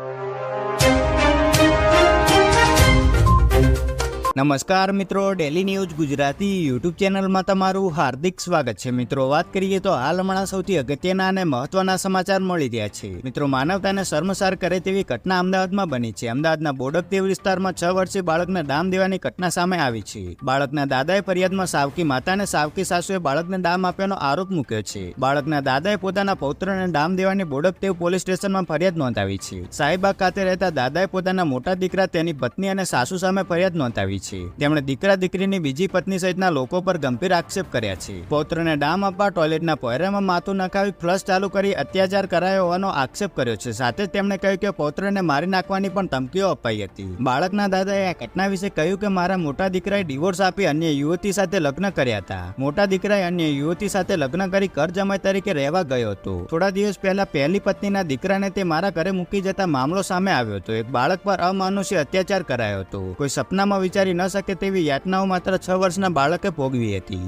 you. નમસ્કાર મિત્રો daily news Gujarati YouTube ચેનલમાં તમારું હાર્દિક સ્વાગત છે. મિત્રો, વાત કરીએ તો હાલ હમણાં સૌથી અગત્યના અને મહત્વના સમાચાર મળી રહ્યા છે. મિત્રો, માનવતાને શર્મસાર કરે તેવી ઘટના અમદાવાદમાં બની છે. અમદાવાદના બોડકદેવ વિસ્તારમાં છ વર્ષે બાળકને દામ દેવાની ઘટના સામે આવી છે. બાળકના દાદાએ ફરિયાદમાં સાવકી માતા અને સાવકી સાસુએ બાળકને દામ આપ્યાનો આરોપ મૂક્યો છે. બાળકના દાદાએ પોતાના પૌત્રને દામ દેવાની બોડકદેવ પોલીસ સ્ટેશનમાં ફરિયાદ નોંધાવી છે. સાહેબાગ ખાતે રહેતા દાદાએ પોતાના મોટા દીકરા તેની પત્ની અને સાસુ સામે ફરિયાદ નોંધાવી છે તેમણે દીકરા દીકરીની બીજી પત્ની સહિતના લોકો પર ગંભીર આક્ષેપ કર્યા છે. પૌત્રને ડામ આપવા ટોયલેટના પોયરામાં માથું નખાવી ફ્લશ ચાલુ કરી અત્યાચાર કરાયો હોવાનો આક્ષેપ કર્યો છે. સાથે જ તેમણે કહ્યું કે પૌત્રને મારી નાખવાની પણ ધમકીઓ અપાઈ હતી. બાળકના દાદાએ આ ઘટના વિશે કહ્યું કે મારા મોટા દીકરાએ ડિવોર્સ આપી અન્ય યુવતી સાથે લગ્ન કર્યા હતા. મોટા દીકરાએ અન્ય યુવતી સાથે લગ્ન કરી કર જમાય તરીકે રહેવા ગયો હતો. થોડા દિવસ પહેલા પહેલી પત્નીના દીકરાને તે મારા ઘરે મૂકી જતા મામલો સામે આવ્યો હતો. એક બાળક પર અમાનુષી અત્યાચાર કરાયો હતો. કોઈ સપનામાં વિચારી ન શકે તેવી યાતનાઓ માત્ર છ વર્ષના બાળકે ભોગવી હતી.